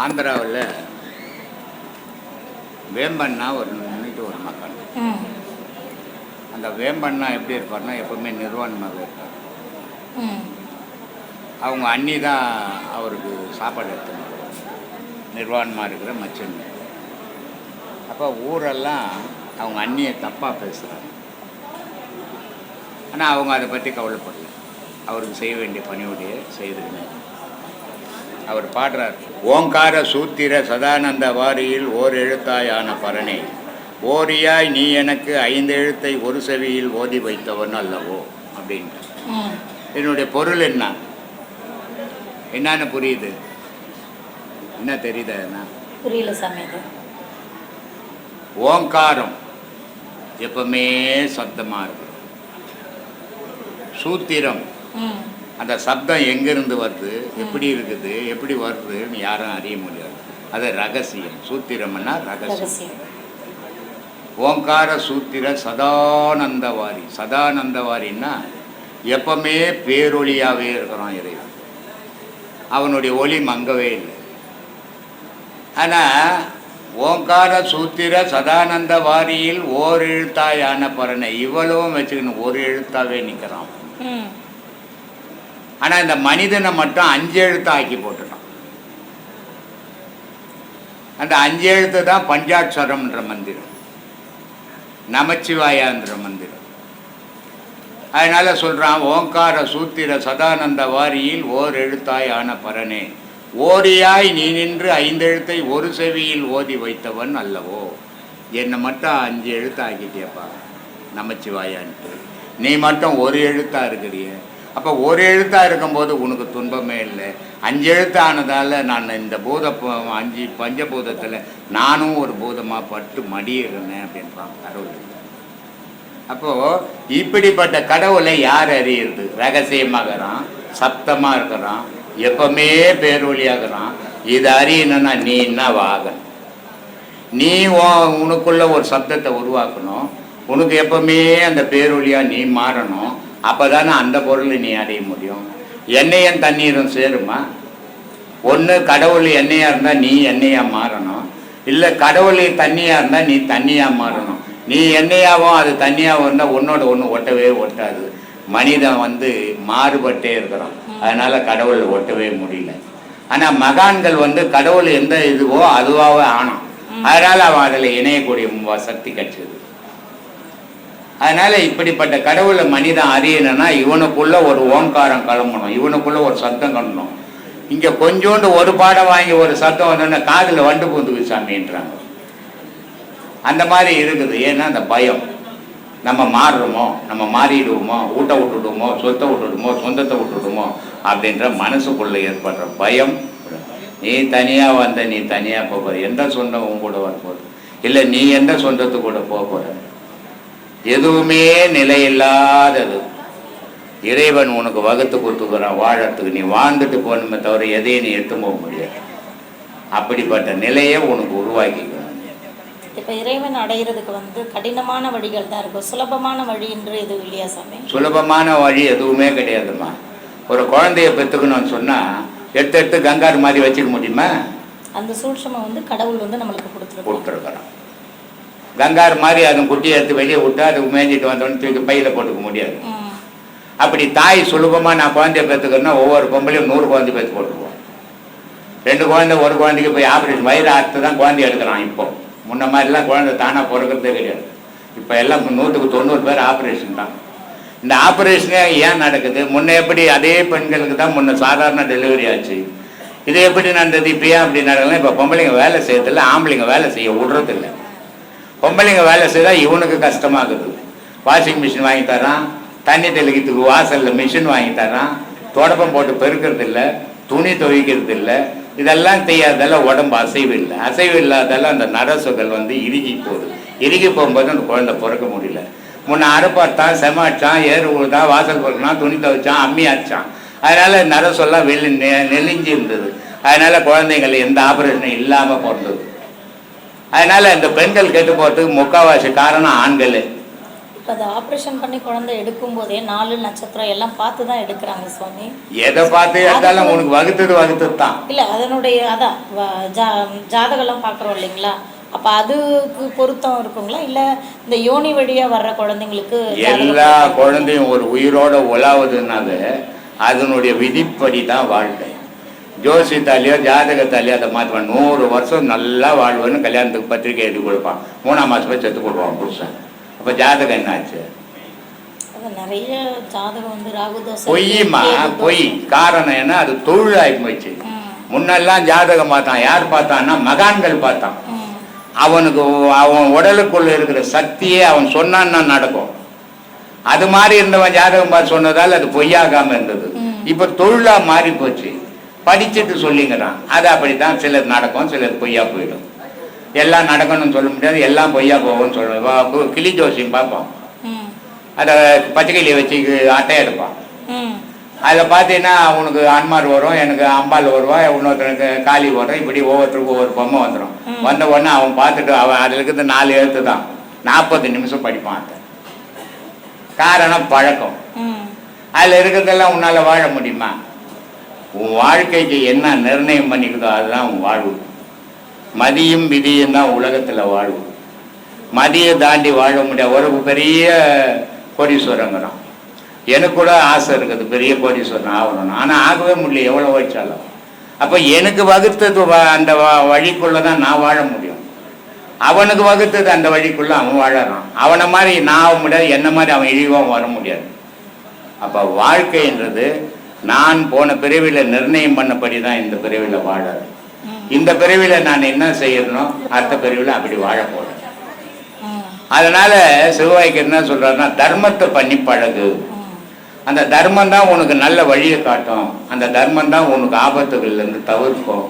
ஆந்திராவில் வேம்பண்ணா ஒரு நின்றுட்டு ஒரு மக்கள். அந்த வேம்பண்ணா எப்படி இருப்பார்னா எப்பவுமே நிர்வாணமாக இருப்பார். அவங்க அண்ணி தான் அவருக்கு சாப்பாடு எடுத்துன்னு வருவாங்க. நிர்வாணமாக இருக்கிற மச்சன். அப்போ ஊரெல்லாம் அவங்க அண்ணியை தப்பாக பேசுகிறாங்க ஆனால் அவங்க அதை பற்றி கவலைப்படல. அவருக்கு செய்ய வேண்டிய பணியோடைய செய்திருக்கிறார். அவர் பாடுறார் ஓங்கார சூத்திர சதானந்த வாரியில் ஓர் எழுத்தாயான பரணே ஓரியாய் நீ எனக்கு ஐந்து எழுத்தை ஒரு செவியில் ஓதி வைத்தவன் அல்லவோ? அப்படின்ட்டு என்னுடைய பொருள் என்ன? என்னன்னு புரியுது? என்ன தெரியுது என்ன? புரியல சாமி ஓங்காரம் எப்பவுமே சப்தமாக இருக்கும். சூத்திரம் அந்த சப்தம் எங்கேருந்து வருது? எப்படி இருக்குது? எப்படி வருதுன்னு யாரும் அறிய முடியாது. அது ரகசியம். சூத்திரம்னா ரகசியம். ஓங்கார சூத்திர சதானந்தவாரி. சதானந்தவாரின்னா எப்பவுமே பேரொளியாகவே இருக்கிறான் இறைவன். அவனுடைய ஒளி மங்கவே இல்லை. ஆனால் ஓங்கார சூத்திர சதானந்த வாரியில் ஓர் எழுத்தாயான பறனை இவ்வளவும் வச்சுக்கணும் ஒரு எழுத்தாவே நிற்கிறான். ஆனால் இந்த மனிதனை மட்டும் அஞ்சு எழுத்து ஆக்கி போட்டுட்டான். அந்த அஞ்சு எழுத்து தான் பஞ்சாட்சரம்ன்ற மந்திரம். நமச்சிவாயான்ற மந்திரம். அதனால சொல்கிறான் ஓங்கார சூத்திர சதானந்த வாரியில் ஓர் எழுத்தாய் ஆன பரனே ஓரியாய் நீ நின்று ஐந்தெழுத்தை ஒரு செவியில் ஓதி வைத்தவன் அல்லவோ? என்னை மட்டும் அஞ்சு எழுத்து ஆக்கிட்டியப்பா நமச்சிவாயான்ட்டு. நீ மட்டும் ஒரு எழுத்தா இருக்கிறிய. அப்போ ஒரு எழுத்தாக இருக்கும்போது உனக்கு துன்பமே இல்லை. அஞ்சு எழுத்தானதால் நான் இந்த பூத அஞ்சு பஞ்சபூதத்தில் நானும் ஒரு பூதமாக பட்டு மடியிருந்தேன் அப்படின்றான் கடவுள். அப்போது இப்படிப்பட்ட கடவுளை யார் அறியுறது? ரகசியமாகறான் சப்தமாக இருக்கிறான் எப்பவுமே பேரொழியாகிறான் இது அறியணும்னா நீ என்ன வாகனம்? நீ உனக்குள்ள ஒரு சப்தத்தை உருவாக்கணும். உனக்கு எப்பவுமே அந்த பேரொழியாக நீ மாறணும். அப்பதானே அந்த பொருளை நீ அடைய முடியும்? எண்ணெயும் தண்ணீரும் சேருமா? ஒன்று கடவுள் எண்ணெயாக இருந்தால் நீ எண்ணெயாக மாறணும். இல்லை கடவுள் தண்ணியாக இருந்தால் நீ தண்ணியாக மாறணும். நீ எண்ணெயாகவும் அது தண்ணியாகவும் இருந்தால் உன்னோட ஒன்று ஒட்டவே ஒட்டாது. மனிதன் வந்து மாறுபட்டே இருக்கிறான். அதனால கடவுள் ஒட்டவே முடியல. ஆனால் மகான்கள் வந்து கடவுள் எந்த இதுவோ அதுவாகவே ஆனான். அதனால அவன் அதில் இணையக்கூடிய சக்தி கிடைச்சது. அதனால இப்படிப்பட்ட கடவுளை மனிதன் அறியணும்னா இவனுக்குள்ள ஒரு ஓங்காரம் கிளம்பணும் இவனுக்குள்ள ஒரு சத்தம் கிளம்பணும். இங்க கொஞ்சோண்டு ஒரு பாடம் வாங்கி ஒரு சத்தம் வந்தோன்னா காதில் வண்டு பூந்துக்கு சாமின்றாங்க. அந்த மாதிரி இருக்குது. ஏன்னா அந்த பயம். நம்ம மாறுறோமோ நம்ம மாறிடுவோமோ ஊட்ட விட்டுடுமோ சொத்தை விட்டுடுமோ சொந்தத்தை விட்டுடுமோ அப்படின்ற மனசுக்குள்ள ஏற்படுற பயம். நீ தனியா வந்த நீ தனியா போக போற. எந்த சொந்தம் உன் கூட வரப்போகுது? இல்லை நீ எந்த சொந்தத்து கூட போக போற? எதுவுமே நிலையில்லாதது. இறைவன் உனக்கு வகுத்து கொடுத்துக்கிறான் வாழறதுக்கு. நீ வாழ்ந்துட்டு போகணுமே தவிர எதையும் நீ எடுத்து போக முடியாது. அப்படிப்பட்ட நிலையை உனக்கு உருவாக்கிக்கணும். இப்போ இறைவன் அடையிறதுக்கு வந்து கடினமான வழிகள் தான் இருக்கும். சுலபமான வழின்ற எதுவும் இல்லையா சாமி? சுலபமான வழி எதுவுமே கிடையாதும்மா. ஒரு குழந்தைய பெற்றுக்கணும்னு சொன்னால் எடுத்து எடுத்து கங்காரு மாதிரி வச்சுக்க முடியுமா? அந்த சூட்சமம் வந்து கடவுள் வந்து நம்மளுக்கு கொடுத்துருக்கோம் கொடுத்துருக்குறான். கங்காரு மாதிரி அதன் குட்டியை எடுத்து வெளியே விட்டா அது மேய்ஞ்சிட்டு வந்தோன்னு தூக்கி பையில போட்டுக்க முடியாது. அப்படி தாய் சுலபமாக நான் குழந்தைய பெற்றுக்கணும்னா ஒவ்வொரு பொம்பளையும் நூறு குழந்தை பெற்று போட்டுருவோம் ரெண்டு குழந்தை ஒரு குழந்தைக்கு போய் ஆப்ரேஷன் வயிறு அறுத்து தான் குழந்தை எடுக்கிறான் இப்போ. முன்ன மாதிரிலாம் குழந்தை தானாக பிறக்கிறதே கிடையாது. இப்போ எல்லாம் நூற்றுக்கு தொண்ணூறு பேர் ஆப்ரேஷன் தான். இந்த ஆப்ரேஷனே ஏன் நடக்குது? முன்ன எப்படி அதே பெண்களுக்கு தான் முன்ன சாதாரண டெலிவரி ஆச்சு. இது எப்படி நடந்தது? இப்போ ஏன் அப்படி நடக்கலாம் இப்போ பொம்பளைங்க வேலை செய்யறதில்ல ஆம்பளைங்க வேலை செய்ய விடுறதில்ல. பொம்பளைங்க வேலை செய்தால் இவனுக்கு கஷ்டமாகுது. வாஷிங் மிஷின் வாங்கி தரான் தண்ணி தெளிக்கிறதுக்கு வாசலில் மிஷின் வாங்கி தரான் தொடப்பம் போட்டு பெருக்கிறது இல்லை துணி துவைக்கிறது இல்லை இதெல்லாம் செய்யாததால உடம்பு அசைவு இல்லை அசைவு இல்லாதால அந்த நரசுகள் வந்து இறுகி போகுது. இறுகி போகும்போது அந்த குழந்தை பிறக்க முடியல. முன்ன அறுப்பாட்டான் செமாச்சான் ஏறு உழுதான் வாசல் பொறுக்கினான் துணி துவைச்சான் அம்மி ஆச்சான் அதனால் நரசெல்லாம் வெளி நெ- நெளிஞ்சு இருந்தது அதனால் குழந்தைங்கள் எந்த ஆபரேஷனும் இல்லாமல் பிறந்தது. அதனால இந்த பெண்கள் கெட்டு போகிறதுக்கு முக்கால்வாசி காரணம் ஆண்கள். இப்போ அதை ஆப்ரேஷன் பண்ணி குழந்தை எடுக்கும் போதே நாலு நட்சத்திரம் எல்லாம் பார்த்து தான் எடுக்கிறாங்க சுவாமி. எதை பார்த்து எடுத்தாலும் உனக்கு வகுத்தது வகுத்தது தான் இல்லை அதனுடைய அதான் ஜா ஜாதகம்லாம் பார்க்குறோம் இல்லைங்களா? அப்போ அதுக்கு பொருத்தம் இருக்குங்களா? இல்லை இந்த யோனி வழியாக வர்ற குழந்தைங்களுக்கு எல்லா குழந்தையும் ஒரு உயிரோட உலாவுதுனாவே அதனுடைய விதிப்படி தான் வாழ்க்கை. ஜோசியத்தாலேயோ ஜாதகத்தாலேயோ அதை மாற்றுவான் நூறு வருஷம் நல்லா வாழ்வேன்னு கல்யாணத்துக்கு பத்திரிக்கை எழுதி கொடுப்பான். மூணாம் மாதம் செத்து போடுவான் புருஷன். அப்போ ஜாதகம் என்னாச்சு? பொய்யுமா. பொய். காரணம் என்ன? அது தொழிலாகி போச்சு. முன்னெல்லாம் ஜாதகம் பார்த்தான். யார் பார்த்தான்னா மகான்கள் பார்த்தான். அவனுக்கு அவன் உடலுக்குள்ள இருக்கிற சக்தியே அவன் சொன்னான்னா நடக்கும். அது மாதிரி இருந்தவன் ஜாதகம் பார்த்து சொன்னதால் அது பொய்யாகாம இருந்தது. இப்ப தொழிலா மாறி போச்சு படிச்சுட்டு சொல்லிங்கிறான் அது அப்படித்தான் சிலது நடக்கும் சிலது பொய்யா போயிடும். எல்லாம் நடக்கணும்னு சொல்ல முடியாது எல்லாம் பொய்யா போகும்னு சொல்லுவோம் கிளி ஜோசியம் பார்ப்போம். அதை பச்சைக்கிளியை வச்சு அட்டை எடுப்பான். அதில் பார்த்தீங்கன்னா உனக்கு அன்மார் வரும் எனக்கு அம்பாள் வருவா இன்னொருத்தனுக்கு காளி வரும் இப்படி ஒவ்வொருத்தருக்கும் ஒவ்வொரு பொம்மை வந்துடும். வந்த உடனே அவன் பார்த்துட்டு அவன் அதில் இருக்கிற நாலு எழுத்து தான். நாற்பது நிமிஷம் படிப்பான் அதை. காரணம் பழக்கம். அதில் இருக்கிறதெல்லாம் உன்னால் வாழ முடியுமா? உன் வாழ்க்கைக்கு என்ன நிர்ணயம் பண்ணிக்குதோ அதுதான் உன் வாழ்வு. மதியும் விதியும் தான் உலகத்தில் வாழ்வு. மதியை தாண்டி வாழ முடியாது. ஒரு பெரிய கோடீஸ்வரங்கிறான் எனக்கு கூட ஆசை இருக்குது பெரிய கோடீஸ்வரன் ஆகணும்னு. ஆனால் ஆகவே முடியல. எவ்வளோ வச்சாலும். அப்போ எனக்கு வகுத்தது வ- அந்த வழிக்குள்ளே தான் நான் வாழ முடியும். அவனுக்கு வகுத்தது அந்த வழிக்குள்ளே அவன் வாழறான். அவனை மாதிரி நான் ஆக முடியாது. என்ன மாதிரி அவன் இழிவாகவும் வர முடியாது. அப்போ வாழ்க்கைன்றது நான் போன பிறவியில் நிர்ணயம் பண்ணபடி தான் இந்த பிறவியில் வாழறது. இந்த பிறவியில் நான் என்ன செய்யணும் அடுத்த பிறவியில் அப்படி வாழ போகிறேன் அதனால சிவவாய்க்கு என்ன சொல்றாருன்னா தர்மத்தை பண்ணி பழகு. அந்த தர்மம் தான் உனக்கு நல்ல வழியை காட்டும். அந்த தர்மம் தான் உனக்கு ஆபத்துகள்லேருந்து தவிர்க்கும்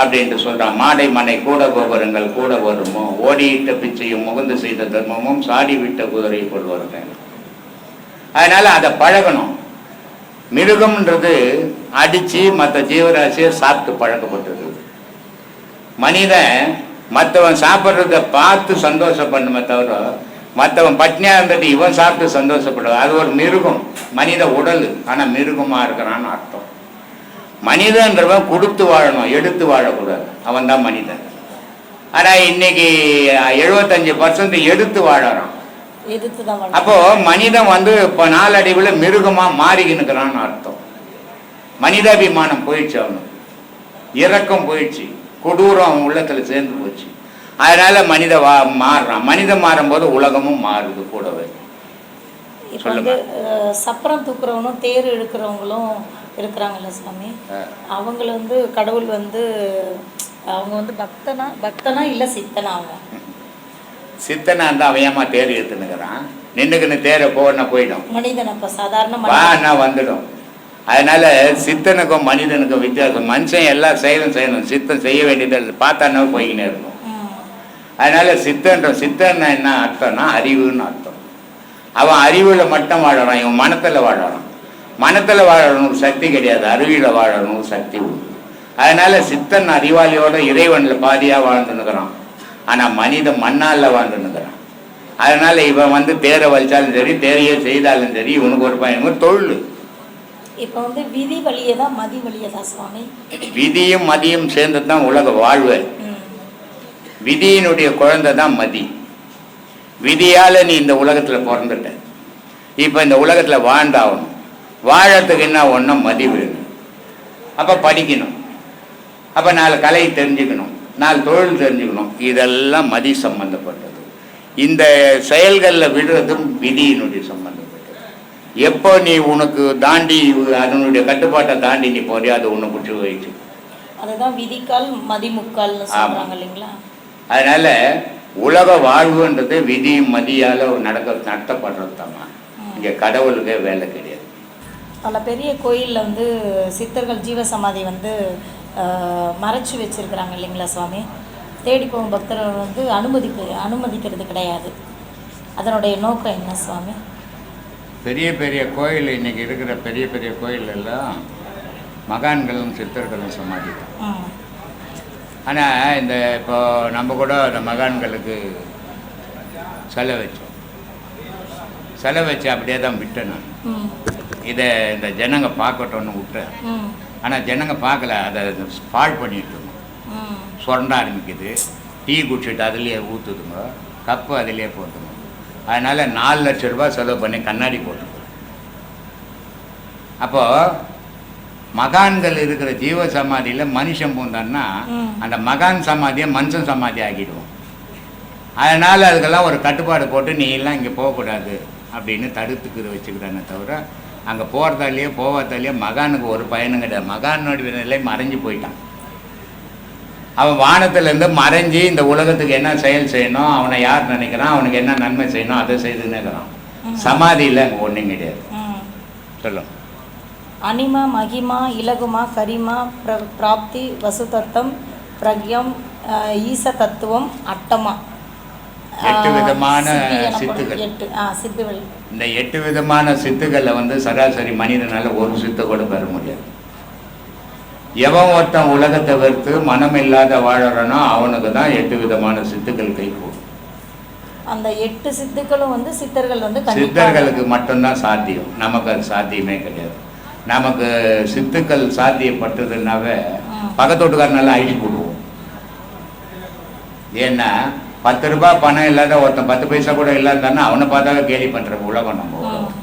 அப்படின்ட்டு சொல்கிறான் மாடை மனை கூட கோபுரங்கள் கூட வருமோ? ஓடியிட்ட பிச்சையும் முகந்து செய்த தர்மமும் சாடி விட்ட குதிரை போல் வருவேன் அதனால அதை பழகணும். மிருகம்ன்றது அடிச்சு மற்ற ஜீவராசியை சாப்பிட்டு பழக்கப்பட்டது மனிதன் மற்றவன் சாப்பிட்றத பார்த்து சந்தோஷப்படணுமே தவிர மற்றவன் பட்னியாக இருந்துட்டு இவன் சாப்பிட்டு சந்தோஷப்படுவான் அது ஒரு மிருகம் மனித உடல். ஆனால் மிருகமாக இருக்கிறான்னு அர்த்தம். மனிதன்றவன் கொடுத்து வாழணும் எடுத்து வாழக்கூடாது. அவன் தான் மனிதன். ஆனால் இன்னைக்கு எழுபத்தஞ்சு பர்சன்ட் எடுத்து வாழறான். அப்போ மனிதன் வந்து இப்போ நாளடைவில் மிருகமாக மாறிக்கினுக்கிறான்னு அர்த்தம். மனிதாபிமானம் போயிடுச்சு அவனுக்கு. இரக்கம் போயிடுச்சு. கொடூரம் அவன் உள்ளத்தில் சேர்ந்து போச்சு. அதனால மனித வா மாறுறான். மனிதன் மாறும்போது உலகமும் மாறுது கூடவே. சொல்லுங்க. சப்பரம் தூக்குறவனும் தேர் இழுக்கிறவங்களும் இருக்கிறாங்கல்ல சாமி? அவங்கள வந்து கடவுள் வந்து அவங்க வந்து பக்தனா பக்தனா இல்லை சித்தனா அவங்க? சித்தனா இருந்தால் அவன் ஏமா தேர் எடுத்துனுக்கிறான் நின்றுக்குன்னு தேரை போன போயிடும். மனிதன் அப்போ சாதாரண வந்துடும். அதனால சித்தனுக்கும் மனிதனுக்கும் வித்தியாசம். மனுஷன் எல்லாம் செய்யணும் செய்யணும். சித்தன் செய்ய வேண்டியது பார்த்தானே போய்கினே இருக்கும். அதனால சித்தன்ற சித்தன் என்ன அர்த்தம்னா அறிவுன்னு அர்த்தம். அவன் அறிவில் மட்டும் வாழறான் இவன் மனத்தில் வாழறான். மனத்தில் வாழறவனுக்கு சக்தி கிடையாது அறிவியில் வாழறவனுக்கு சக்தி உண்டு. அதனால சித்தன் அறிவாளியோட இறைவனில் பாதியாக வாழ்ந்துன்னுக்குறான். ஆனால் மனிதன் மண்ணால் வாழ்ந்துன்னுக்குறான். அதனால இவன் வந்து தேரை வலிச்சாலும் சரி தேரையே செய்தாலும் சரி இவனுக்கு ஒரு பையனுக்கு தொழில். இப்போ வந்து விதி வழியே தான் மதி வழியே தான் சுவாமி. விதியும் மதியும் சேர்ந்து தான் உலக வாழ்வு. விதியினுடைய குழந்தை தான் மதி. விதியால் நீ இந்த உலகத்தில் பிறந்துட்ட. இப்போ இந்த உலகத்தில் வாழ்ந்தாகணும். வாழறதுக்கு என்ன ஒன்றும் மதி வேணும். அப்போ படிக்கணும். அப்போ நாலு கலையை தெரிஞ்சுக்கணும். நாலு தொழில் தெரிஞ்சுக்கணும். இதெல்லாம் மதி சம்பந்தப்பட்டது. இந்த செயல்களில் விடுறதும் விதியினுடைய சம்பந்தப்பட்டது. எப்போ நீ உனக்கு தாண்டி அதனுடைய கட்டுப்பாட்டை தாண்டி நீ போறியோ அது உன்னை பிடிச்சி போயிடுச்சு. அதுதான் விதிக்கால் மதிமுக்கால்னு சொல்றாங்க இல்லைங்களா? அதனால உலக வாழ்வுன்றது விதியும் மதியால நடக்க நடத்தப்படுறது தாம்மா இங்க கடவுளுக்கே வேலை கிடையாது. பல பெரிய கோயிலில் வந்து சித்தர்கள் ஜீவசமாதி வந்து மறைச்சு வச்சிருக்கிறாங்க இல்லைங்களா சுவாமி? தேடி போகும் பக்தர்கள் வந்து அனுமதிக்கு அனுமதிக்கிறது கிடையாது. அதனுடைய நோக்கம் என்ன சுவாமி? பெரிய பெரிய கோயில் இன்னைக்கு இருக்கிற பெரிய பெரிய கோயில் எல்லாம் மகான்களும் சித்தர்களும் சமாதி ஆனால் இந்த இப்போ நம்ம கூட அந்த மகான்களுக்கு செலை வச்சோம் செலை வச்சு அப்படியே தான் விட்டேன் நான். இதை இந்த ஜனங்க பார்க்கட்டும்னு விட்டேன். ஆனால் ஜனங்க பார்க்கல அதை பாழ் பண்ணிட்டு இருந்தோம். ம். சுரண்ட ஆரம்பிக்குது. டீ குடிச்சிட்டு அதுலேயே ஊற்றுதுங்க கப்பு அதுலேயே போட்டுங்க அதனால் நாலு லட்ச ரூபாய் செலவு பண்ணி கண்ணாடி போட்டுக்கிறோம் அப்போது மகான்கள் இருக்கிற ஜீவ சமாதியில் மனுஷன் பூந்தான்னா. அந்த மகான் சமாதியை மனுஷன் சமாதி ஆக்கிடுவோம். அதனால் அதுக்கெல்லாம் ஒரு கட்டுப்பாடு போட்டு நீ எல்லாம் இங்கே போகக்கூடாது அப்படின்னு தடுத்துக்கிற வச்சுக்கிறானே தவிர அங்கே போகிறதாலேயே போகாதாலேயே மகானுக்கு ஒரு பயனும் கிடையாது. மகானுடைய நிலை மறைஞ்சு போயிட்டான். அவன் வானத்திலேருந்து மறைஞ்சு இந்த உலகத்துக்கு என்ன செயல் செய்யணும் அவனை யார் நினைக்கிறான் அவனுக்கு என்ன நன்மை செய்யணும் அதை செய்துன்னு இருக்கிறான். சமாதியில் அங்கே ஒன்றும் கிடையாது. சொல்லும் அனிமா மகிமா இலகுமா கரிமா பிர பிராப்தி வசுதத்தம் பிரக்யம் ஈச தத்துவம் அட்டமா. எட்டு விதமான சித்துகள். எட்டு. ஆ சித்துகள் இந்த எட்டு விதமான சித்துக்களில் வந்து சராசரி மனிதனால ஒரு சித்தை கூட பெற முடியாது. எவன் ஒருத்தன் உலகத்தை வெறுத்து மனம் இல்லாத வாழறானோ அவனுக்கு தான் எட்டு விதமான சித்துக்கள் கை கூடும். அந்த எட்டு சித்துக்களும் வந்து சித்தர்கள் வந்து சித்தர்களுக்கு மட்டும்தான் சாத்தியம். நமக்கு அது சாத்தியமே கிடையாது. நமக்கு சித்துக்கள் சாத்தியப்பட்டதுனாவே ம். பக்கத்து வீட்டுக்காரனால அழிச்சு போடுவோம். ஏன்னா பத்து ரூபாய் பணம் இல்லாத ஒருத்தன் பத்து பைசா கூட இல்லாதானா அவனை பார்த்தாவே கேலி பண்ற உலகம் நம்ம ம். உலகம்.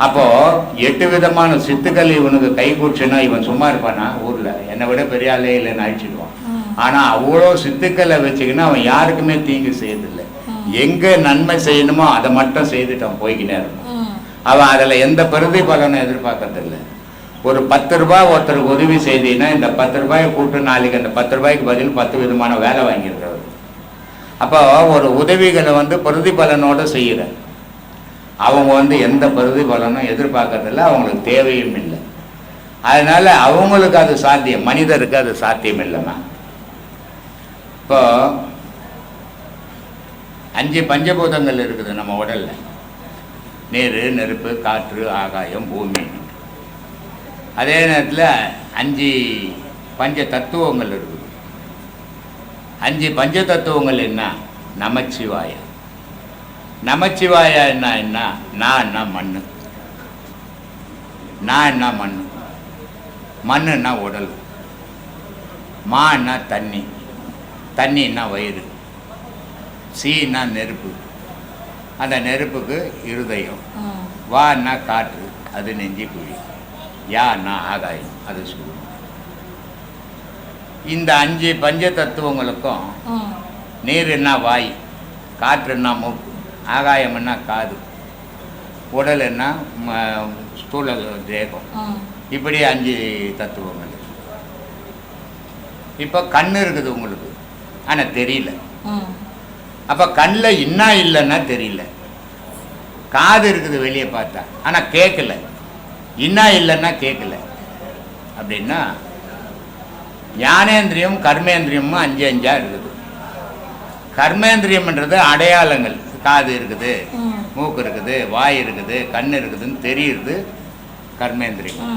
அப்போ எட்டு விதமான சித்துக்கள் இவனுக்கு கை கூச்சுன்னா இவன் சும்மா இருப்பானா ஊர்ல என்னை விட பெரிய ஆளே இல்லைன்னு அழிச்சிடுவான் ம். ஆனா அவ்வளோ சித்துக்களை வச்சுக்கின்னு அவன் யாருக்குமே தீங்கு செய்யறதில்லை. எங்க நன்மை செய்யணுமோ அதை மட்டும் செய்துட்டு அவன் போய்க்கினே இருப்பான் ம். அவன் அதுல எந்த பிரதிபலனும் எதிர்பார்க்கறதில்ல ஒரு பத்து ரூபாய் ஒருத்தருக்கு உதவி செய்தீங்கன்னா இந்த பத்து ரூபாயை கூட்டு நாளைக்கு அந்த பத்து ரூபாய்க்கு பதில் பத்து விதமான வேலை வாங்கியிருக்கிறவர் அப்போ ஒரு உதவிகளை வந்து பிரதிபலனோடு செய்கிறேன் அவங்க வந்து எந்த பிரதிபலனும் எதிர்பார்க்கறதில்ல அவங்களுக்கு தேவையும் இல்லை. அதனால் அவங்களுக்கு அது சாத்தியம் மனிதருக்கு அது சாத்தியம் இல்லைம்மா. இப்போ அஞ்சு பஞ்சபூதங்கள் இருக்குது நம்ம உடலில். நீர் நெருப்பு காற்று ஆகாயம் பூமி. அதே நேரத்தில் அஞ்சு பஞ்ச தத்துவங்கள் இருக்குது. அஞ்சு பஞ்ச தத்துவங்கள் என்ன? நமச்சிவாய. நமச்சிவாய என்ன என்ன? நான் என்ன? மண் நான் என்ன? மண் மண்ணுன்னா உடல். மான்னா தண்ணி. தண்ணின்னா வயிறு. சீன்னா நெருப்பு. அந்த நெருப்புக்கு இருதயம். வான்னா காற்று. அது நெஞ்சி குழி யான்னா ஆகாயம். அது சுடு. இந்த அஞ்சு பஞ்ச தத்துவங்களுக்கும் ம். நீருன்னா வாய் காற்றுன்னா மூக்கு ஆகாயம்னா காது உடல் என்ன ஸ்தூல தேகம். இப்படி அஞ்சு தத்துவங்கள் இப்போ கண் இருக்குது உங்களுக்கு ஆனால் தெரியல. அப்போ கண்ணில் என்ன இல்லைன்னா தெரியல காது இருக்குது வெளியே பார்த்தா ஆனால் கேட்கல என்ன இல்லைன்னா கேட்கல அப்படின்னா ஞானேந்திரியம் கர்மேந்திரியமும் அஞ்சு அஞ்சா இருக்குது. கர்மேந்திரியம்ன்றது அடையாளங்கள். காது இருக்குது. மூக்கு இருக்குது வாய் இருக்குது கண் இருக்குதுன்னு தெரியுது கர்மேந்திரியம்.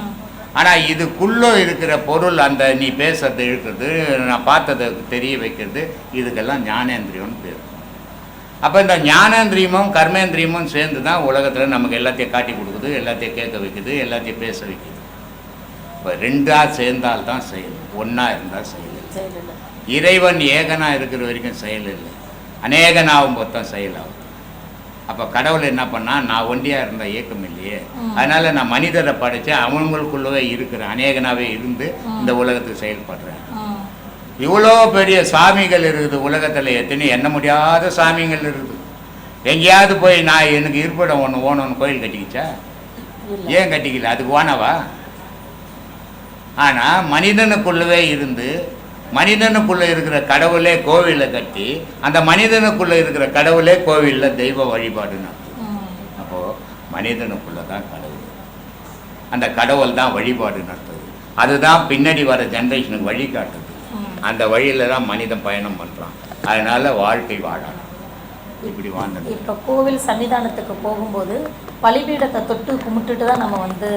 ஆனால் இதுக்குள்ளே இருக்கிற பொருள் அந்த நீ பேசுறது இழுக்கிறது நான் பார்த்ததை தெரிய வைக்கிறது இதுக்கெல்லாம் ஞானேந்திரியம்னு பேர். அப்போ இந்த ஞானேந்திரியமும் கர்மேந்திரியமும் சேர்ந்து தான் உலகத்தில் நமக்கு எல்லாத்தையும் காட்டி கொடுக்குது எல்லாத்தையும் கேட்க வைக்குது எல்லாத்தையும் பேச வைக்குது. இப்போ ரெண்டாக சேர்ந்தால் தான் செயல் ஒன்றா இருந்தால் செயல். இறைவன் ஏகனா இருக்கிற வரைக்கும் செயல் இல்லை அநேகனாகும் போது தான் செயலாகும் அப்போ கடவுள் என்ன பண்ணா நான் ஒண்டியா இருந்த இயக்கம் இல்லையே. அதனால நான் மனிதரை படைச்சேன் அவங்களுக்குள்ளவே இருக்கிறேன் அநேகனாவே இருந்து. இந்த உலகத்துக்கு செயல்படுறேன். இவ்வளோ பெரிய சாமிகள் இருக்குது உலகத்தில் எத்தனை எண்ண முடியாத சாமிகள் இருக்குது எங்கேயாவது போய் நான் எனக்கு இருப்பிடம் ஒன்று ஓணும்னு கோயில் கட்டிக்கிச்சா. ஏன் கட்டிக்கல அதுக்கு ஓனவா ஆனால் மனிதனுக்குள்ளவே இருந்து மனிதனுக்குள்ளே இருக்கிற கடவுளே கோவிலை கட்டி அந்த மனிதனுக்குள்ளே இருக்கிற கடவுளே கோவிலில் தெய்வ வழிபாடுன்னு. அப்போது மனிதனுக்குள்ளே தான் கடவுள். அந்த கடவுள் தான் வழிபாடு நடத்துது. அதுதான் பின்னாடி வர ஜென்ரேஷனுக்கு வழி காட்டுது. அந்த வழியில தான் மனிதன் பயணம் பண்ணுறான் அதனால வாழ்க்கை வாழலாம். இப்படி வாழ்ந்தது இப்போ கோவில் சன்னிதானத்துக்கு போகும்போது பலிபீடத்தை தொட்டு கும்பிட்டுட்டு தான் நம்ம வந்து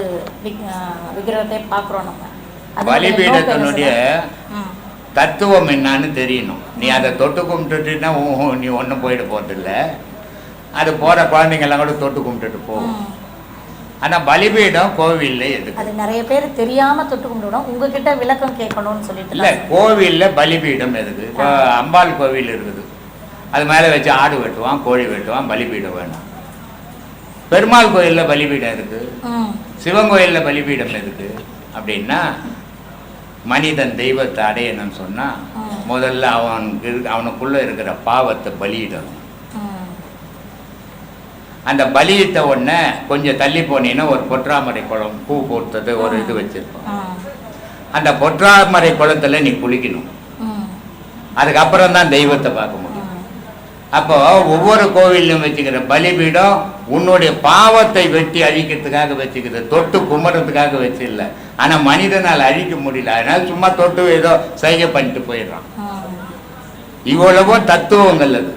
விக்கிரகத்தை பார்க்குறோம் நம்ம. பலிபீடத்தினுடைய. தத்துவம் என்னன்னு தெரியணும். நீ அதை தொட்டு கும்பிட்டுட்டுனா ஊஹூ நீ ஒன்றும் போயிட போகிறதில்ல அது போகிற குழந்தைங்கெல்லாம் கூட தொட்டு கும்பிட்டுட்டு போகும். ஆனால் பலிபீடம் கோவில்ல எதுக்கு? அது நிறைய பேர் தெரியாம தொட்டு கும்பிடுவோம் உங்ககிட்ட விளக்கம் கேட்கணும்னு சொல்லிட்டு இல்லை. கோவிலில் பலிபீடம் எதுக்கு? இப்போ அம்பாள் கோவில் இருக்குது. அது மேலே வச்சு ஆடு வெட்டுவான் கோழி வெட்டுவான் பலிபீடம் வேணும். பெருமாள் கோயிலில் பலிபீடம் இருக்கு ம். சிவன் கோயிலில் பலிபீடம் எதுக்கு? அப்படின்னா மனிதன் தெய்வத்தை அடையணும்னு சொன்னால். முதல்ல அவனுக்கு இருக்க- அவனுக்குள்ள இருக்கிற பாவத்தை பலியிடணும். அந்த பலியிட்ட உடனே கொஞ்சம் தள்ளி போனீங்கன்னா ஒரு பொற்றாமரை குளம் பூ போட்டது ஒரு இது வச்சிருப்பான் ம். அந்த பொற்றாமரை குளத்துல நீ குளிக்கணும். அதுக்கப்புறம் தான் தெய்வத்தை பார்க்க. அப்போ ஒவ்வொரு கோவில்லையும் வச்சுக்கிற பலிபீடம் உன்னுடைய பாவத்தை வெட்டி அழிக்கிறதுக்காக வச்சுக்கிறது தொட்டு கும்பிட்றதுக்காக வச்சு இல்லை ஆனால் மனிதனால் அழிக்க முடியல. அதனால சும்மா தொட்டு ஏதோ சைகை பண்ணிட்டு போயிடுறான். இவ்வளவோ தத்துவங்கள் அது.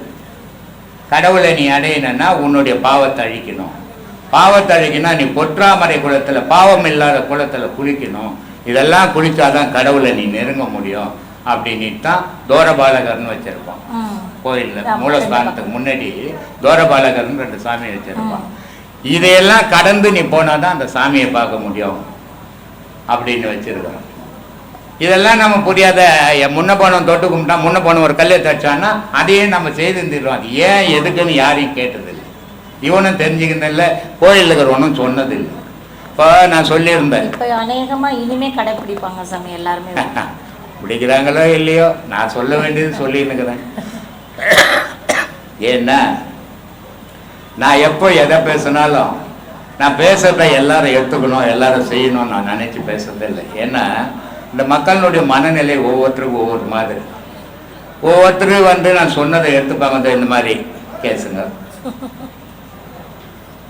கடவுளை நீ அடையணும்னா உன்னுடைய பாவத்தை அழிக்கணும். பாவத்தை அழிக்கணும் நீ பொற்றாமரை குளத்துல பாவம் இல்லாத குளத்துல குளிக்கணும். இதெல்லாம் குளிச்சாதான் கடவுளை நீ நெருங்க முடியும். அப்படின்ட்டு தான் தோரபாலகர்னு வச்சிருப்பான். ம். கோயில்ல மூலஸ்தானத்துக்கு முன்னாடி தோரபாலகர்னு ரெண்டு சாமி வச்சிருப்பான். இதையெல்லாம் கடந்து நீ போனாதான் அந்த சாமியை பார்க்க முடியும் அப்படின்னு வச்சிருக்கிறோம். இதெல்லாம் நம்ம புரியாத முன்ன போனவன் தொட்டு கும்பிட்டா முன்ன போன ஒரு கல்லை தச்சான்னா அதையே நம்ம செய்திருந்துடுறோம் அது ஏன் எதுக்குன்னு யாரையும் கேட்டதில்லை. இவனும் தெரிஞ்சுக்கிறதில்ல கோயிலில் இருக்கிறவனும் சொன்னதில்லை. இப்போ நான் சொல்லியிருந்தேன். இப்ப அநேகமா இனிமே கடைபிடிப்பாங்க சாமி எல்லாருமே. பிடிக்கிறாங்களோ இல்லையோ நான் சொல்ல வேண்டியது சொல்லின்னுக்கிறேன் ஏன்னா நான் எப்போ எதை பேசினாலும் நான் பேசுறத எல்லாரும் எடுத்துக்கணும் எல்லாரும் செய்யணும்னு நான் நினைச்சு பேசுறதே இல்லை. ஏன்னா இந்த மக்களுடைய மனநிலை ஒவ்வொருத்தருக்கும் ஒவ்வொரு மாதிரி. ஒவ்வொருத்தரும் வந்து நான் சொன்னதை எடுத்துப்பாங்க இந்த மாதிரி கேசுங்க.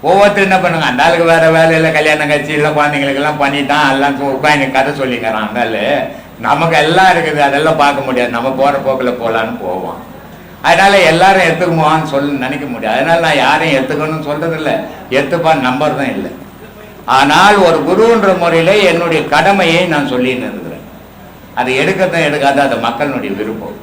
ஒவ்வொருத்தரும் என்ன பண்ணுங்க அந்த ஆளுக்கு வேற வேலையில கல்யாணம் கட்சி இல்லை குழந்தைங்களுக்கெல்லாம் பண்ணிட்டான் எல்லாம் உட்காந்து கதை சொல்லிக்கிறான் அந்த ஆள் நமக்கு எல்லாம் இருக்குது அதெல்லாம் பார்க்க முடியாது. நம்ம போகிற போக்கில் போகலான்னு போவோம். அதனால் எல்லாரும் எடுத்துக்குமான்னு சொல்லி நினைக்க முடியாது. அதனால் நான் யாரையும் எடுத்துக்கணும்னு சொல்கிறதில்ல எடுத்துப்பான் நம்பர் தான் இல்லை. ஆனால் ஒரு குருன்ற முறையில் என்னுடைய கடமையை நான் சொல்லின்னு இருக்கிறேன். அதை எடுக்கத்தான் எடுக்காத அது மக்களுடைய விருப்பம்.